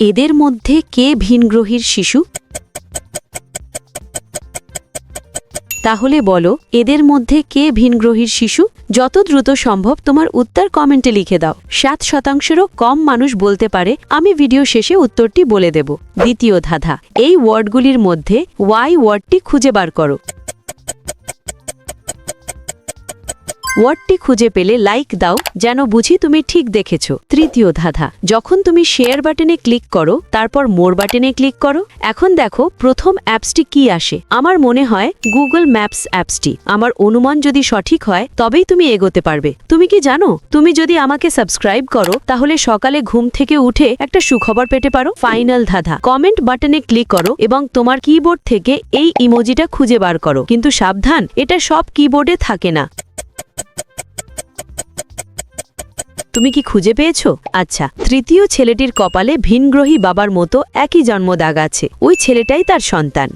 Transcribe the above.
এদের মধ্যে কে ভিনগ্রহীর শিশু? তাহলে বলো, এদের মধ্যে কে ভিনগ্রহীর শিশু? যত দ্রুত সম্ভব তোমার উত্তর কমেন্টে লিখে দাও। সাত শতাংশেরও কম মানুষ বলতে পারে, আমি ভিডিও শেষে উত্তরটি বলে দেব। দ্বিতীয় ধাঁধা, এই ওয়ার্ডগুলির মধ্যে ওয়াই ওয়ার্ডটি খুঁজে বার করো। ওয়ার্ডটি খুঁজে পেলে লাইক দাও, যেন বুঝি তুমি ঠিক দেখেছ। তৃতীয় ধাঁধা, যখন তুমি শেয়ার বাটনে ক্লিক করো, তারপর মোর বাটনে ক্লিক করো। এখন দেখো, প্রথম অ্যাপসটি কি আসে। আমার মনে হয়, গুগল ম্যাপস অ্যাপসটি। আমার অনুমান যদি সঠিক হয়, তবেই তুমি এগোতে পারবে। তুমি কি জানো? তুমি যদি আমাকে সাবস্ক্রাইব করো, তাহলে সকালে ঘুম থেকে উঠে একটা সুখবর পেতে পারো। ফাইনাল ধাঁধা, কমেন্ট বাটনে ক্লিক করো এবং তোমার কিবোর্ড থেকে এই ইমোজিটা খুঁজে বার করো। কিন্তু সাবধান, এটা সব কিবোর্ডে থাকে না। তুমি কি খুঁজে পেয়েছ? আচ্ছা তৃতীয় ছেলেটির কপালে ভিনগ্রহী বাবার মতো একই জন্মদাগ আছে। ওই ছেলেটাই তার সন্তান।